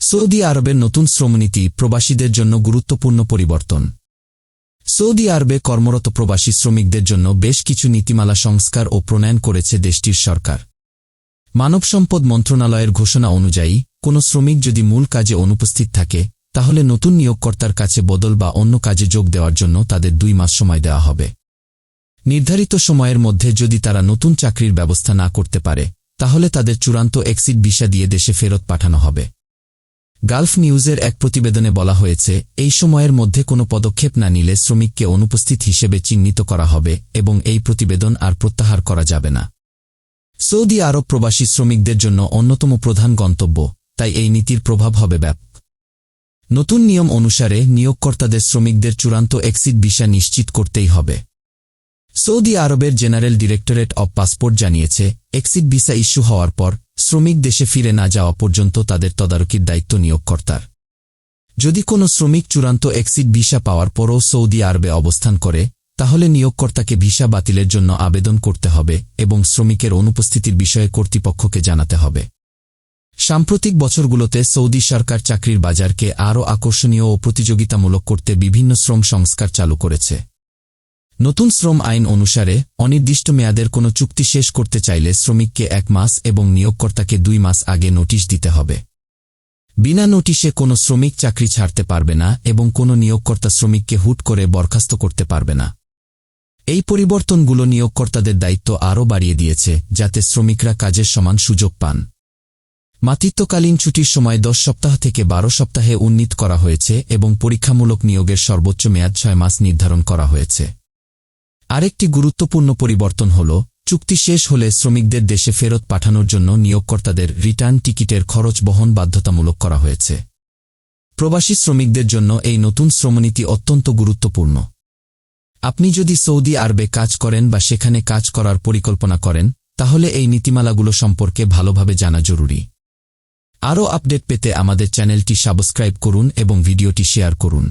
Saudi আরবের নতুন শ্রমনীতি প্রবাসীদের জন্য গুরুত্বপূর্ণ পরিবর্তন। সৌদি আরবে কর্মরত প্রবাসী শ্রমিকদের জন্য বেশ কিছু নীতিমালা সংস্কার ও প্রণয়ন করেছে দেশটির সরকার। মানব সম্পদ মন্ত্রণালয়ের ঘোষণা অনুযায়ী, কোনো শ্রমিক যদি মূল কাজে অনুপস্থিত থাকে, তাহলে নতুন নিয়োগকর্তার কাছে বদল বা অন্য কাজে যোগ দেওয়ার জন্য তাদের দুই মাস সময় দেওয়া হবে। নির্ধারিত সময়ের মধ্যে যদি তারা নতুন চাকরির ব্যবস্থা না করতে পারে, তাহলে তাদের চূড়ান্ত এক্সিট ভিসা দিয়ে দেশে ফেরত পাঠানো হবে। গালফ নিউজের এক প্রতিবেদনে বলা হয়েছে, এই সময়ের মধ্যে কোনো পদক্ষেপ না নিলে শ্রমিককে অনুপস্থিত হিসেবে চিহ্নিত করা হবে এবং এই প্রতিবেদন আর প্রত্যাহার করা যাবে না। সৌদি আরব প্রবাসী শ্রমিকদের জন্য অন্যতম প্রধান গন্তব্য, তাই এই নীতির প্রভাব হবে ব্যাপক। নতুন নিয়ম অনুসারে নিয়োগকর্তাদের শ্রমিকদের চূড়ান্ত এক্সিট ভিসা নিশ্চিত করতেই হবে। সৌদি আরবের জেনারেল ডিরেক্টরেট অব পাসপোর্ট জানিয়েছে, এক্সিট ভিসা ইস্যু হওয়ার পর শ্রমিক দেশে ফিরে না যাওয়া পর্যন্ত তাদের তদারকির দায়িত্ব নিয়োগকর্তার। যদি কোনো শ্রমিক চূড়ান্ত এক্সিট ভিসা পাওয়ার পরও সৌদি আরবে অবস্থান করে, তাহলে নিয়োগকর্তাকে ভিসা বাতিলের জন্য আবেদন করতে হবে এবং শ্রমিকের অনুপস্থিতির বিষয়ে কর্তৃপক্ষকে জানাতে হবে। সাম্প্রতিক বছরগুলোতে সৌদি সরকার চাকরির বাজারকে আরও আকর্ষণীয় ও প্রতিযোগিতামূলক করতে বিভিন্ন শ্রম সংস্কার চালু করেছে। নতুন শ্রম আইন অনুসারে অনির্দিষ্ট মেয়াদের কোনো চুক্তি শেষ করতে চাইলে শ্রমিককে এক মাস এবং নিয়োগকর্তাকে দুই মাস আগে নোটিশ দিতে হবে। বিনা নোটিশে কোনো শ্রমিক চাকরি ছাড়তে পারবে না এবং কোনো নিয়োগকর্তা শ্রমিককে হুট করে বরখাস্ত করতে পারবে না। এই পরিবর্তনগুলো নিয়োগকর্তাদের দায়িত্ব আরও বাড়িয়ে দিয়েছে, যাতে শ্রমিকরা কাজের সমান সুযোগ পান। মাতৃত্বকালীন ছুটির সময় দশ সপ্তাহ থেকে বারো সপ্তাহে উন্নীত করা হয়েছে এবং পরীক্ষামূলক নিয়োগের সর্বোচ্চ মেয়াদ ছয় মাস নির্ধারণ করা হয়েছে। আরেকটি গুরুত্বপূর্ণ পরিবর্তন হল, চুক্তি শেষ হলে শ্রমিকদের দেশে ফেরত পাঠানোর জন্য নিয়োগকর্তাদের রিটার্ন টিকিটের খরচ বহন বাধ্যতামূলক করা হয়েছে। প্রবাসী শ্রমিকদের জন্য এই নতুন শ্রমনীতি অত্যন্ত গুরুত্বপূর্ণ। আপনি যদি সৌদি আরবে কাজ করেন বা সেখানে কাজ করার পরিকল্পনা করেন, তাহলে এই নীতিমালাগুলো সম্পর্কে ভালোভাবে জানা জরুরি। আরও আপডেট পেতে আমাদের চ্যানেলটি সাবস্ক্রাইব করুন এবং ভিডিওটি শেয়ার করুন।